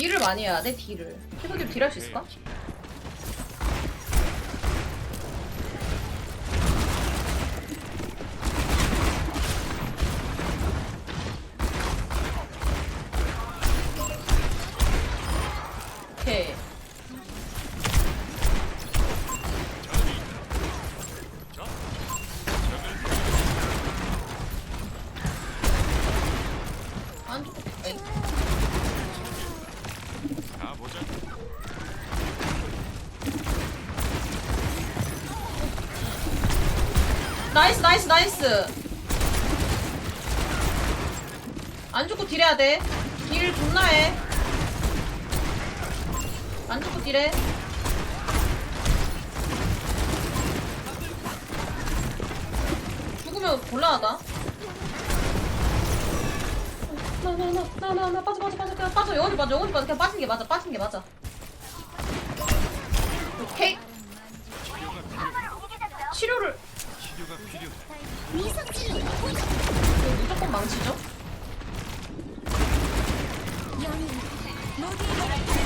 딜을 많이 해야 돼 딜을 해보기 딜할 수 있을까? 안 죽고 딜해야 돼 딜 존나 해 안 죽고 딜해. 죽으면 곤란하다. 나 나 나 나 나 나 빠져 빠져 빠져 그냥 빠져. 영원히 빠져 영원히 빠져. 그냥 빠지는 게 맞아 빠지는 게 맞아. 오케이. 치료를. 무조건 망치죠? 소개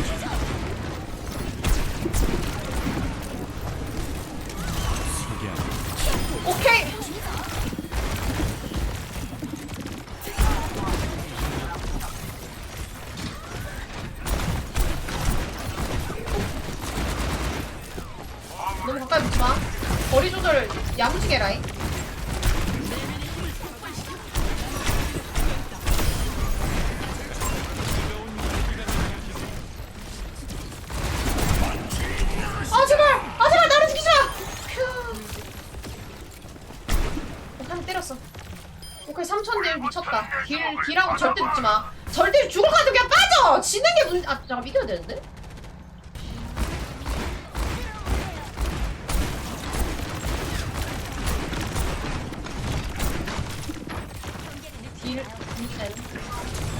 딜 딜. 어,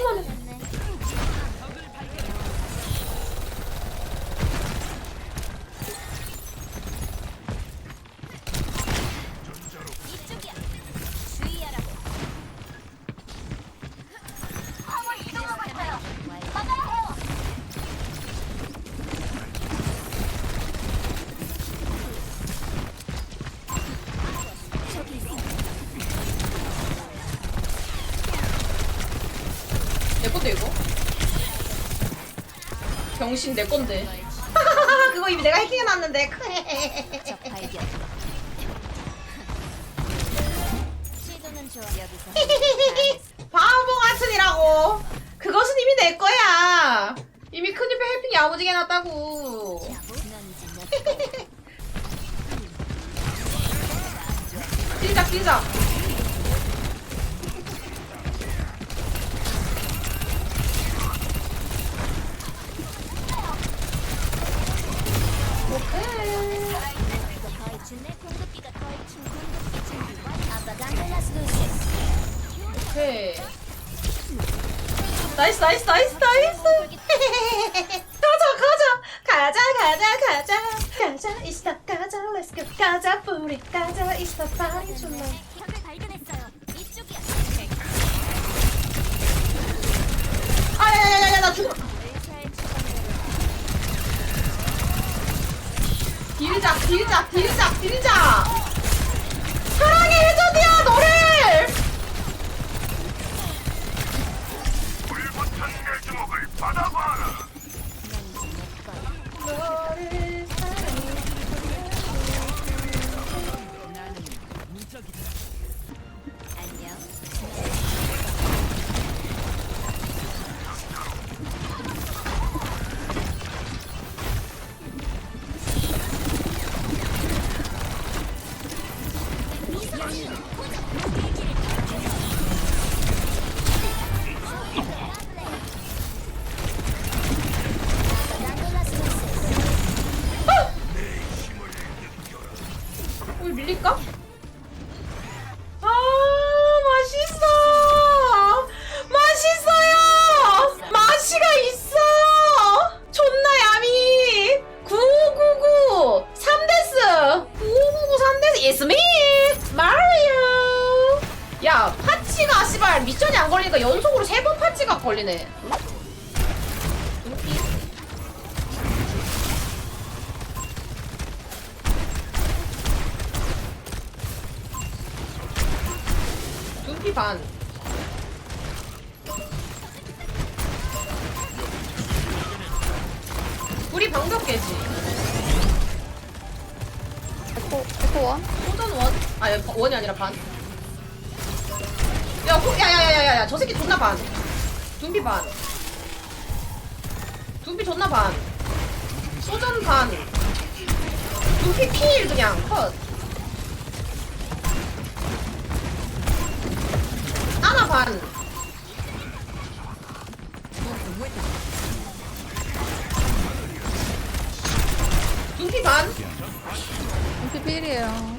대충 하네 대충 하네 내 건데 이거 병신 내 건데. 그거 이미 내가 해킹해놨는데. 바보 같으니라고. 그것은 이미 내 거야. 이미 큰입에 이제 내 거야. 뛰자 뛰자 오케이. 나이스 나이스 나이스 나이스. 가자 가자 가자 가자 가자 이스타 가자 렛츠 고 가자 뿌리 가자 이스타 파리 줄라. 아야야야야 나 죽어. 딜자 딜자 딜자 딜자. 마리오 야 파치가 씨발 미션이 안 걸리니까 연속으로 세 번 파치가 걸리네 반. 둠피 반. 둠피 존나 반. 소전 반. 둠피 필 그냥 컷. 아나 반. 둠피 반. 인피 필이에요.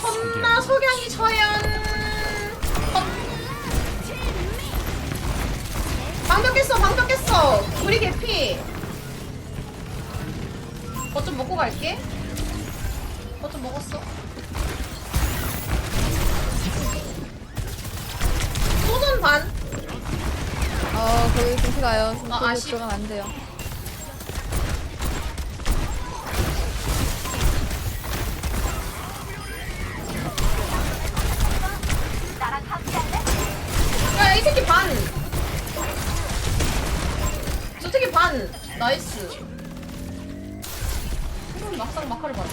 천나 석양이 처연 깼어 방벽 깼어. 우리 개피. 뭐 좀 먹고 갈게. 뭐 좀 먹었어. 소전 반. 어 거기 인피 가요. 아, 아쉽- 들어가면 안 돼요. 반. 나이스. 음, 막상 막하를 봐.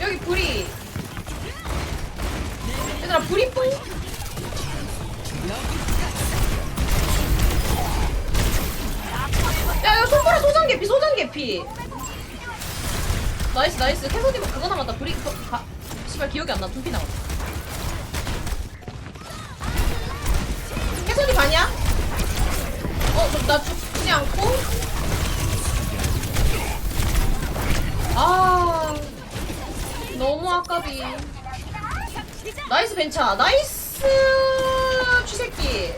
여기 불이. 얘들아, 불이 뿌. 야, 야, 손보라 소전 개피, 소전 개피. 나이스, 나이스. 캐서디 그거 남았다. 불이, 그, 가, 씨발, 기억이 안 나. 둠피 남았다. 벤차, 나이스 쥐새끼.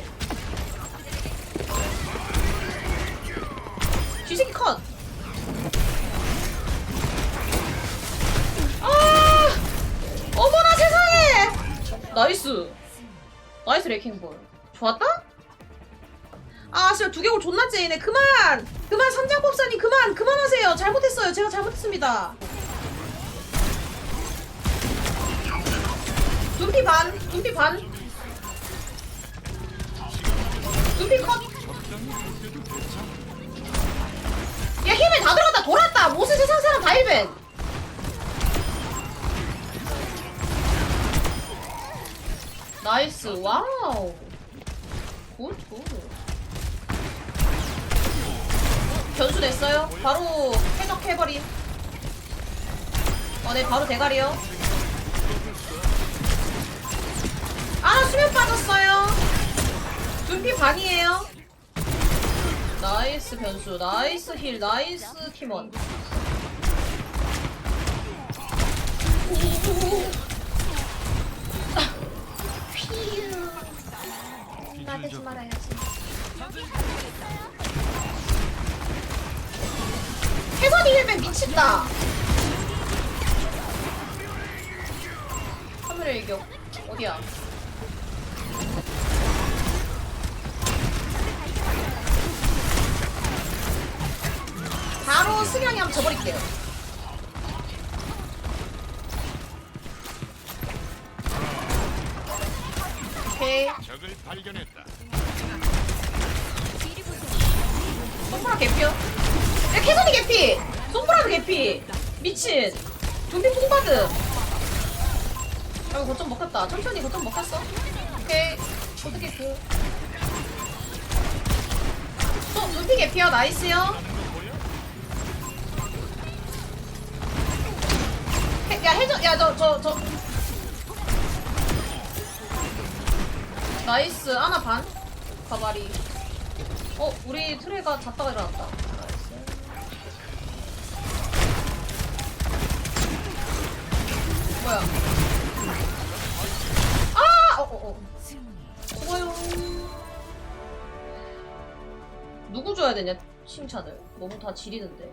쥐새끼 컷. 아, 어머나 세상에. 나이스. 나이스 레킹볼. 좋았다? 아, 진짜 두개골 존나 째이네. 그만! 그만, 삼장법사님, 그만! 그만하세요. 잘못했어요. 제가 잘못했습니다. 반, 눈피 반. 눈피 컷. 야, 힘에 다 들어갔다. 돌았다. 모세 세상 사람 다 일벤. 나이스 와우 굿 굿. 변수 냈어요 바로 해적해버림 어네 바로 대가리요 아 수면 빠졌어요. 눈피 반이에요. 나이스 변수 나이스 힐 나이스 팀원. 휘우 나대지 말아야지. 해선이 힐맨 미친다. 하늘의 일격 어디야 바로 승향이 한번 져버릴게요. 오케이. 적을 발견했다. 손보라 개피요. 야 캐선이 개피. 손보라도 개피. 미친. 좀비 뽕받음. 아이고 거점 먹혔다. 천천히 거점 먹혔어. 오케이. 어떻게 그. 또 눈피 개피요. 나이스요. 야 해줘. 야저 저 저. 나이스. 하나 반. 가바리. 어, 우리 트레가 잤다가 일어났다. 나이스. 뭐야? 아! 어, 어, 어. 수고요. 누구 줘야 되냐, 칭찬을. 너무 다 지리는데.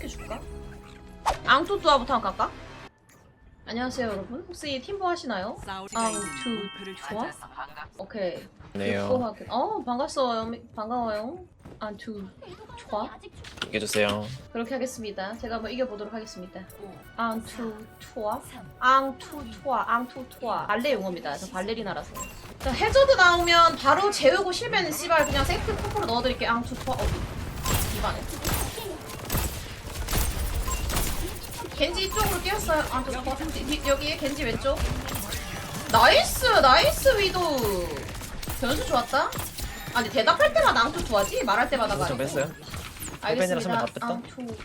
이렇게 줄까? 앙토뚜아부터 한번 갈까? 안녕하세요, 여러분. 혹시 팀보 하시나요? 앙투 좋아? 오케이. 네요. 어 반갑어요. 미- 반가워요. 안투 좋아? 이겨주세요. 그렇게 하겠습니다. 제가 한번 이겨보도록 하겠습니다. 앙투 투아? 앙투 투아, 앙투 투아. 발레 용어입니다. 저 발레리나라서. 자, 해저드 나오면 바로 재우고 실면 씨발 그냥 세트 콤보로 넣어드릴게요. 앙투 투아. 어, 이반에. 겐지 이쪽으로 뛰었어요. 앙투 투아. 뒤- 뒤- 여기 겐지 왼쪽. 나이스, 나이스 위도. 변수 좋았다. 아니 대답할 때마다 앙투 투아지? 말할 때마다가 좀 아니고. 뺐어요? 알겠습니다. 선배님 다 뺐다? 앙투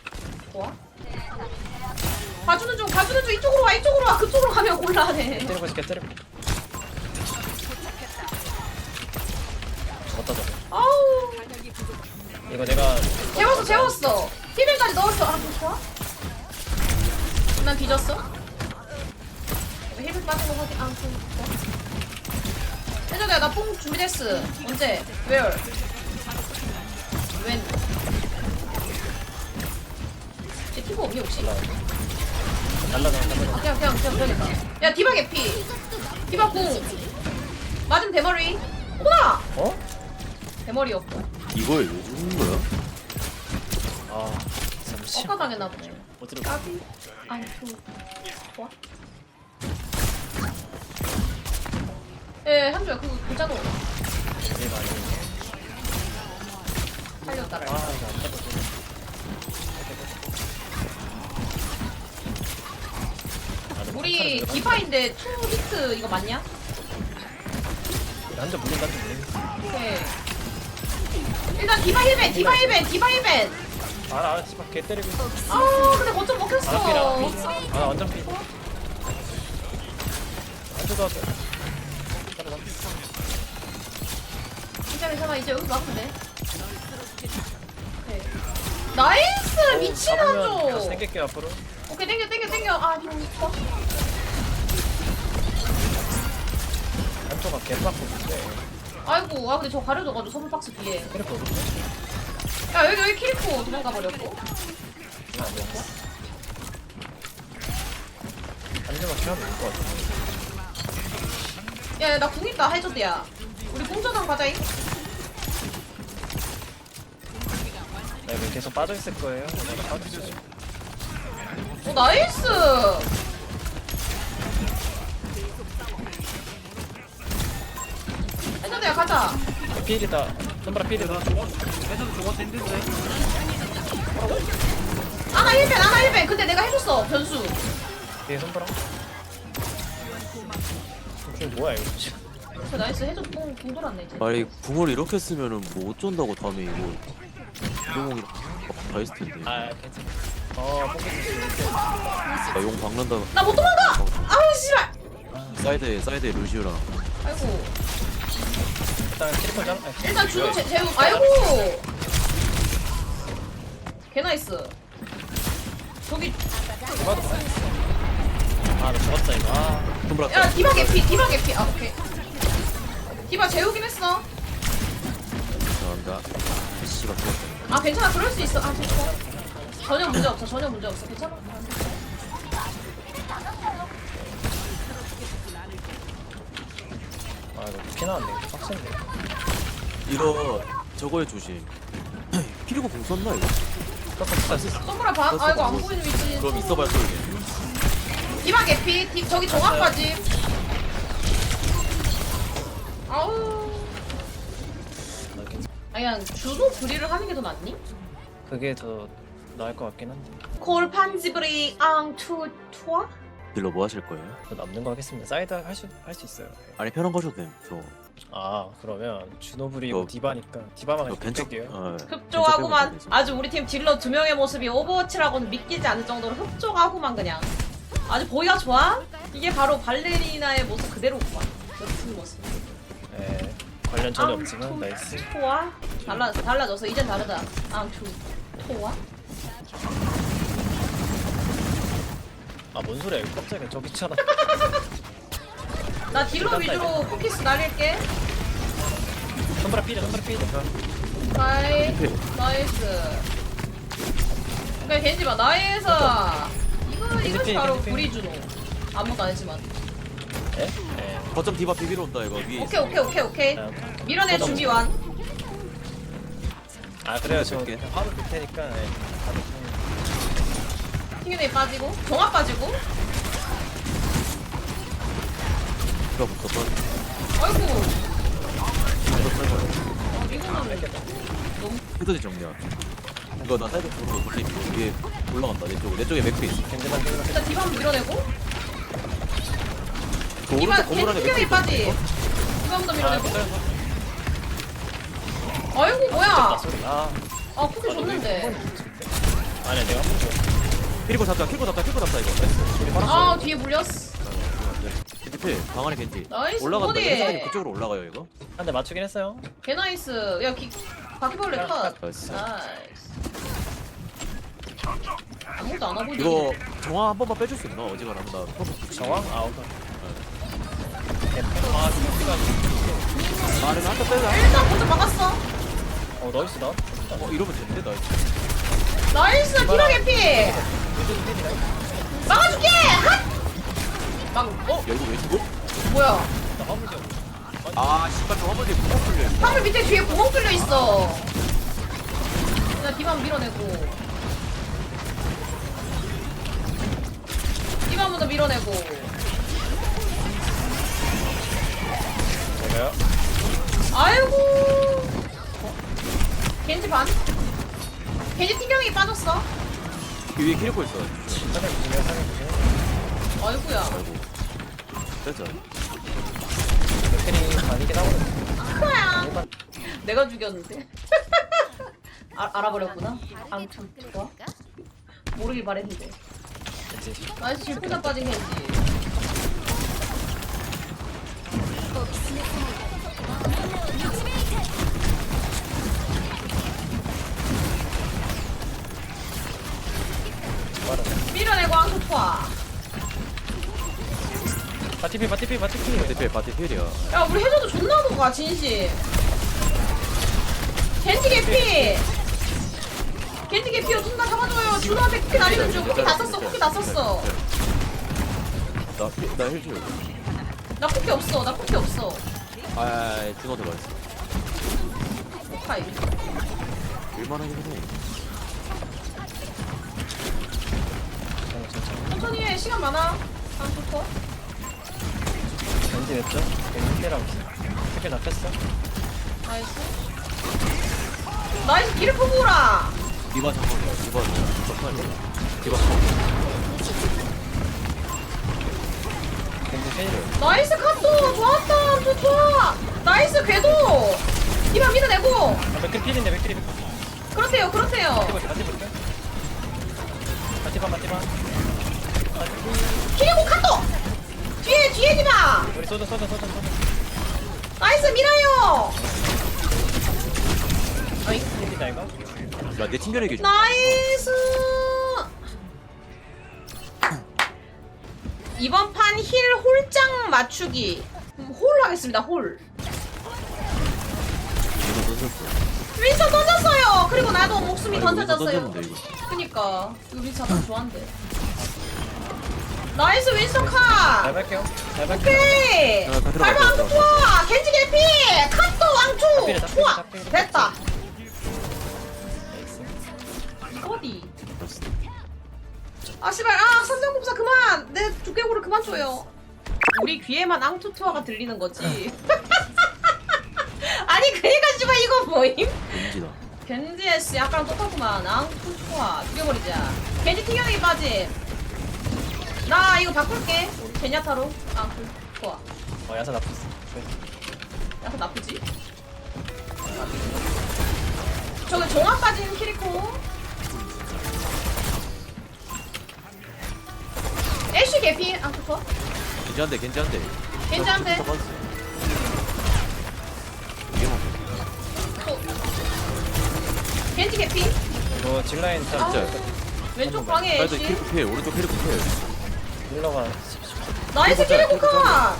좋아? 봐주는 중, 봐주는 중. 이쪽으로 와, 이쪽으로 와. 그쪽으로 가면 곤란해. 때리고 있을게 때리고. 죽었다 저거. 아우. 이거 내가 재웠어, 재웠어. 티벨까지 넣었어. 아, 좋아? 난 뒤졌어. 힐을 빠진 거 확인. 아, 좀 좋아. 해적이야, 나뽕 준비됐어. 언제? Where? 웬? 제 티브 없니 혹시? 날라가 날라가. 그냥 그냥 그냥 그러니까. 야 디바 개피. 디바 공. 맞으면 대머리. 어머나. 어? 대머리였고. 이걸 왜 주는 거야? 아 잠시. 엇가 당했나 보네. 어디로? 까비. 아니 그 좋아. 예, 한주야 그거 괜찮아. 이게 많이. 살렸다라. 아 이거 안 빠져. 우리 디바인데 투 히트 이거 맞냐? 물린다 한점 물린다. 오케이. 일단 디바 힐벤, 디바 힐벤, 디바 힐벤. 알아 알아 씨발 개 때리고 있어. 아, 근데 거점 먹혔어. 알아 피 알아 피. 아 완전 피. 한점 더. 따라가. 진짜 괜찮아 이제 여기 막으면 돼. 오케이. 나이스 미친 다시 한조. 당길게요 앞으로. 오케이 땡겨 땡겨 땡겨. 아 이거 좋아. 한조가 개빡고인데. 아이고 아 근데 저 가려져가지고 선물 박스 뒤에. 때릴 거거든. 야 여기 여기 키리코 도망가 버렸고. 이거 안 먹고. 한점만 키하면 될것 같아. 야나 궁 있다 해줘도야. 우리 공전왕 가자 이. 나 이거 계속 빠져 있을 거예요. 내가 빠져 있어요. 오 나이스. 해줘도야 가자. 필이다. 손바닥 필이다. 아나 1벤 아나 1벤 근데 내가 해줬어 변수. 뒤에 손바닥. 이게 뭐야 이거? 그 나이스 해줘 뽕 돌았네 이제. 아니 궁을 이렇게 쓰면은 뭐 어쩐다고 다음에 이거 이용이 다 있을 텐데 아 괜찮아. 어 뽕겠지. 나용 박는다 나 못 도망가. 아우 씨발. 사이드에 사이드에 루시오랑 아이고. 일단 캐릭터 장. 일단 주로 제, 재우. 아이고. 개 나이스. 저기. 아나 죽었다 이거. 아. 손브라 야 디바 개피 디바 개피. 아 오케이. 디바 재우긴 했어. 죄송합니다. 씨가 죽었다. 아 괜찮아. 그럴 수 있어. 아 괜찮아. 전혀 문제 없어. 전혀 문제 없어. 괜찮아 피 나왔네. 빡센데. 이거 저거에 조심. 키리고 공 썼나 이거? 선물아 봐. 아 이거 안 보이는 위치. 그럼 있어봐야 또 이게. 디바 개피. 디, 저기 정확까지. 아우. 아 그냥 주도 브리를 하는 게 더 낫니? 그게 더 나을 것 같긴 한데. 콜판지브리 앙투 투아? 딜러 뭐 하실 거예요? 저 남는 거 하겠습니다. 사이드 할수 할 수 있어요. 아니 편한 거셔도 됨. 저, 아 그러면 주노브리고 저- 디바니까 디바만 저 벤처. 뺄게요. 어, 흡족하구만. 벤처 빼고 아주 우리 팀 딜러 두 명의 모습이 오버워치라고는 믿기지 않을 정도로 흡족하구만 그냥. 아주 보기가 좋아? 이게 바로 발레리나의 모습 그대로구만. 멋진 모습. 네, 관련 전혀 없지만 나이스. 토아? 달라 달라졌어. 이젠 다르다. 앙투 토아? 아 뭔 소리야 이거 깜짝이야 저기 있잖아. 나 딜러 위주로 포키스 날릴게. 선브라 피자 선브라 피자. 나이. 나이스. 그러니까 겐지 봐 나이에서 이거 이것이 바로 겐지, 겐지. 구리 준호. 아무것도 안 했지만. 예? 예. 거점 디바 비비로 온다 이거 위에. 오케이 오케이 오케이 오케이. 아. 밀어낼 또 준비 완. 아 그래요 저볼 테니까. 예. 튕겨내 빠지고 종합 빠지고. 디바 붙었어. 아이고 이거 이거는 헤드지 정리야. 이거 나 사이드 쪽으로 돌리고 위에 올라간다 내 쪽에 내 쪽에 맥크 있어. 일단 디바 한번 밀어내고. 그 디바 오른쪽 건물 안에 빠지. 디바 한번 더아 밀어내고. 이거 아이고 뭐야? 소리. 아. 아 쿠키 줬는데. 아니야 내가 한번 줘. 키리고 잡자 키리고 잡자 키리고 잡자 이거. 나이스. 아 뒤에 물렸어. 겐지 필. 방 안에 겐지. 나이스, 올라간다. 어디? 회사님 그쪽으로 올라가요 이거. 한 대 맞추긴 했어요. 개 나이스. 야 기, 바퀴벌레 야, 컷. 나이스. 나이스. 아무것도 안 하고 있네. 이거 정화 한 번만 빼줄 수 있나? 어지간하면 나 퍼프 정황? 아 오케이. 아 스피가. 아니면 한대 빼자. 일단 먼저 막았어. 어 나이스 나. 어 이러면 되는데 나. 나이스 디바 개피. 막아줄게. 핫. 막 어? 야 이거 왜 죽어? 뭐야? 아 씨발 저 구멍 뚫려 있어. 화물 밑에 뒤에 구멍 뚫려 있어. 나 디바 한번 밀어내고. 디바 한번 더 밀어내고. 제가요? 아이고. 겐지 반. 겐지 튕경이 빠졌어. 그 위에 키리고 있어. 아이고야. 아이고. 하거든. 뭐야? 내가 죽였는데. 아, 알아버렸구나. 앙참 좋아. 모르길 바랬는데. 나이스 질풍자 빠진 겐지. 투아. 바티피 바티피 바티피. 바티필 바티필이야. 야 우리 해줘도 존나 녹아 진심. 겐지 개피. 겐지 개피요 존나 잡아줘요. 준호한테 쿠키 날리는 중. 쿠키 다 썼어. 쿠키 다 썼어. 나나 힐 줘. 나 쿠키 없어. 나 쿠키 없어. 아 준호한테 말했어. 카이. 일만하긴 해. 천천히 해. 시간 많아. 앙투 투아. 겐지 냈죠? 특히 나 뺐어. 나이스. 나이스 길을 끄고 오라. 디바 잠깐이야. 디바 잠깐이야. 디바 겐지 페이를. 나이스 카토 좋았다. 또 좋아. 나이스 궤도. 이만 밀어내고. 아 맥크리 필인데 맥크리. 그렇대요. 그렇대요. 바티볼 바티볼. 바티반 바티반. 그리고 카토. 뒤에 뒤에 디바. 우리 쏘자 쏘자 쏘자 쏘자. 나이스 밀어요. 아이 겐지다 이거. 야내 팀별에게 줘. 나이스. 이번 판 힐 홀장 맞추기. 음, 홀 하겠습니다. 홀. 이거 던졌어. 윈서 던졌어요. 그리고 나도 목숨이 이거 던져졌어요. 이거. 그니까 우리 사람 좋아한대. 나이스 윈서 잘 카. 갈게요. 잘 갈게요. 오케이. 다 발로 안 들어가, 좋아. 겐지 개피. 닭비리, 닭비리, 좋아. 됐다. 어디. 아 씨발 아 삼성법사 그만 내 두개골을 그만 줘요 우리 귀에만 앙투 투어가 들리는 거지 아니 그니까 씨발 이거 뭐임? 왠지다. 겐지 S 약간 똑같구만 앙투 투어 죽여버리자 겐지 튕겨내기 빠짐 나 이거 바꿀게 우리 제냐타로 앙투 투어 어 야사 나쁘어. 약간 나쁘지? 저기 종합 빠진 키리코 애쉬 개피 앙투 투어 괜찮은데 괜찮은데. 괜찮은데? 이게 뭐 또. 겐지 개피 이거 딜라인 딱 아, 진짜. 왼쪽 방에 나도 애쉬 캐릭터 피해 오른쪽 캐릭터 피해. 딜러가 나이스 짤, 컷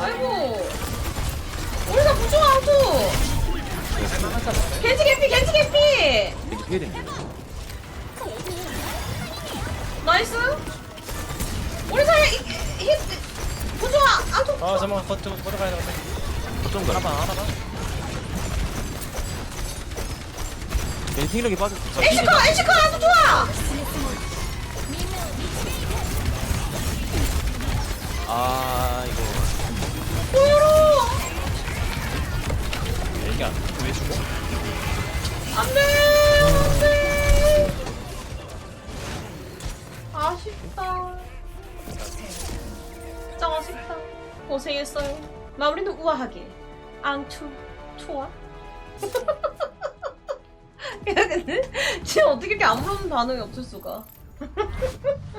아이고 우리 다 부조 아웃 겐지 개피 겐지 개피 왠지 피해 된대. 나이스 우리 사이 히 부조 아웃 아 잠깐만 걷 걸어가야 되는데. 어떤 거야? 하나봐 하나봐. 괜히 튕력이 빠졌어. 애쉬커 애쉬커 아주 좋아 아 이거. 보여로 얘기 안. 왜 죽어? 안돼! 안돼! 아쉽다. 진짜 아쉽다. 고생했어요. 마무리도 우아하게. 앙투 투아? 근데 지금 어떻게 이렇게 아무런 반응이 없을 수가